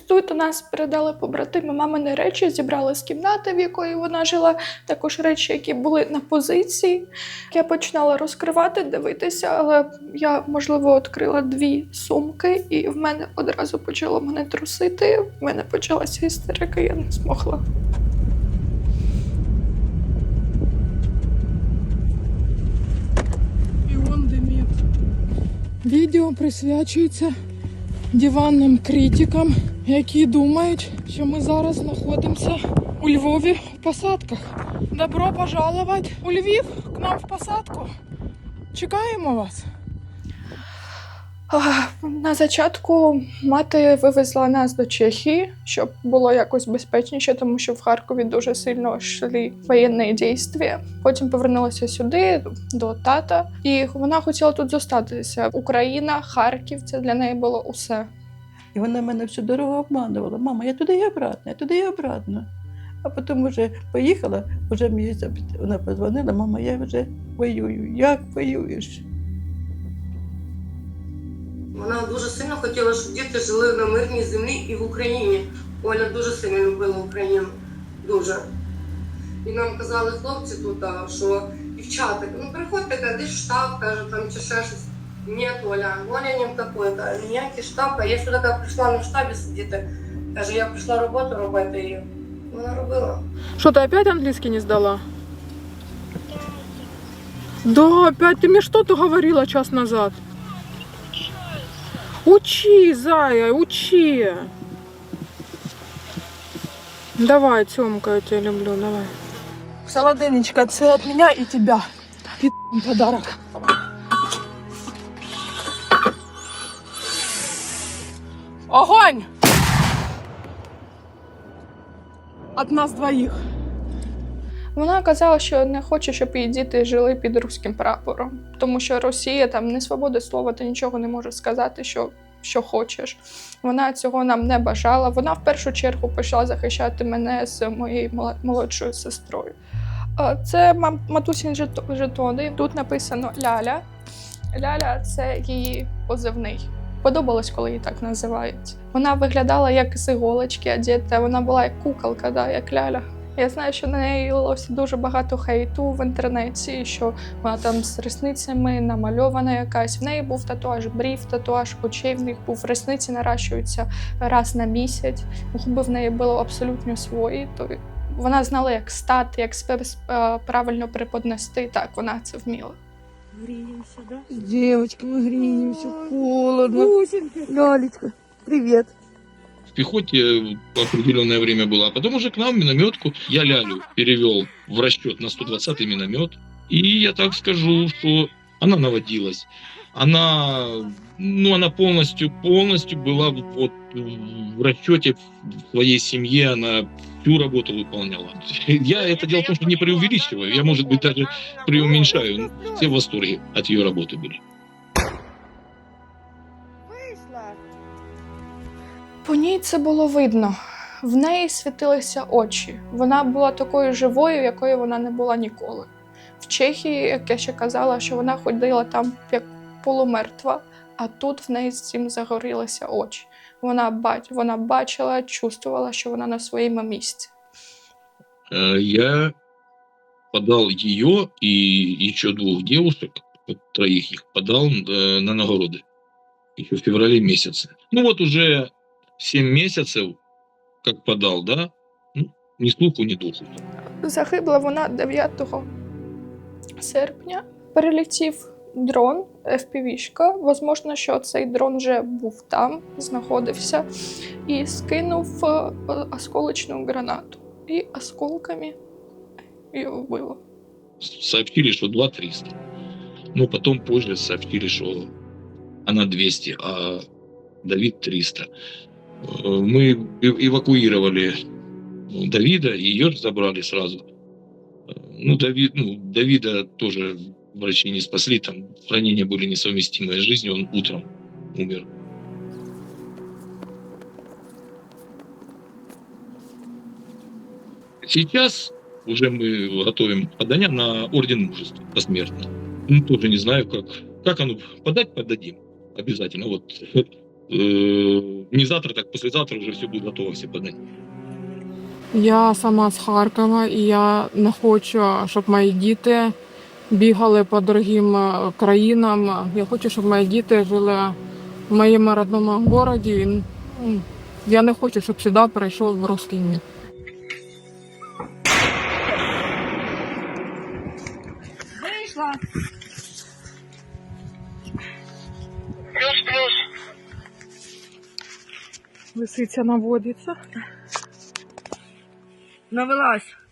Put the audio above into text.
Тут у нас передали побратими мамини речі, зібрали з кімнати, в якої вона жила, також речі, які були на позиції. Я починала розкривати, дивитися, але я, можливо, відкрила дві сумки, і в мене одразу почало мене трусити. В мене почалася істерика, я не змогла. Відео присвячується диванним критикам, які думають, що ми зараз знаходимося у Львові в посадках. Добро пожаловать у Львів к нам в посадку. Чекаємо вас. На зачатку мати вивезла нас до Чехії, щоб було якось безпечніше, тому що в Харкові дуже сильно йшли воєнні дійства. Потім повернулася сюди до тата, і вона хотіла тут зостатися. Україна, Харків це для неї було усе. І вона мене всю дорогу обманувала. Мама, я туди і обратно, я туди і обратно. А потім вже поїхала, вже мені вона подзвонила, мама, я вже воюю. Як воюєш? Вона дуже сильно хотіла, щоб діти жили на мирній землі і в Україні. Оля дуже сильно любила Україну. Дуже. І нам казали хлопці тут, що дівчата, ну приходьте, десь в штаб, каже, там чи ще щось. Ні, Оля, Оля не такої, каже, ніякий штаб, а я сюди каже, прийшла не в штабі сидіти. Каже, я прийшла роботу робити і вона робила. Что, ты опять английский не сдала? Да, опять. Ты мне что-то говорила час назад. Учи, зая, учи. Давай, Тёмка, я тебя люблю, давай. Солодынечка, это от меня и тебя. Пи*** подарок. Огонь! От нас двоих. Вона казала, що не хоче, щоб її діти жили під руським прапором, тому що Росія там не свобода слова, ти нічого не можеш сказати, що, що хочеш. Вона цього нам не бажала. Вона в першу чергу почала захищати мене з моєю молодшою сестрою. Це матусін жетони. Тут написано Ляля. Ляля це її позивний. Подобалось, коли її так називають. Вона виглядала як з іголочки одета, вона була як куколка, да, як ляля. Я знаю, що на неї лилося дуже багато хейту в інтернеті, що вона там з ресницями намальована якась. В неї був татуаж брів, татуаж очей в них був. Ресниці наращуються раз на місяць. Губи в неї були абсолютно свої. То вона знала, як стати, як себе е, правильно преподнести. Так, вона це вміла. Греемся, да? С девочками греемся, холодно. Лялечка, привет. в пехоте определенное время было, а потом уже к нам минометку я Лялю перевел в расчет на 120-й миномет. И я так скажу, что она наводилась. Она, ну, она полностью, полностью была вот в расчете в своей семье, она всю работу выполняла. Я это дело в том, что не преувеличиваю, я, может быть, даже преуменьшаю. но Все в восторге от ее работы были. Вышла. По ній це було видно. В неї світилися очі. Вона була такою живою, якою вона не була ніколи. В Чехії, як я ще казала, що вона ходила там як полумертва, а тут в неї з цим загорілися очі. Вона, бач, вона бачила, чувствувала, що вона на своєму місці. Э, я подал ее и еще двух девушек, вот троих их подал э, на нагороды еще в феврале месяце. Ну вот уже 7 месяцев, как подал, да, ну, ни слуху, ни духу. Загибла вона 9 серпня. Перелетів дрон FPV-шка. Возможно, що цей дрон вже був там, знаходився, і скинув е, осколочну гранату. І осколками її вбило. Сообщили, что 2 300. Но потом позже сообщили, что она 200, а Давид 300. Э, Мы э- эвакуировали ну, Давида, и ее забрали сразу. Э, Ну, Давид, ну, Давида тоже врачи не спасли, там ранения были несовместимые с жизнью, он утром умер. Сейчас уже мы готовим подание на орден мужества посмертно. Ну, тоже не знаю, как, как оно подать, подадим. Обязательно. Вот э, не завтра, так послезавтра уже все будет готово, все подать. Я сама з Харкова, і я не хочу, щоб мої діти бігали по дорогим е, країнам. Я хочу, щоб мої діти жили в моєму родному місті. Ну, Я не хочу, щоб сюди прийшов русський мір. Вийшла. Лисиця наводиться. Навелась.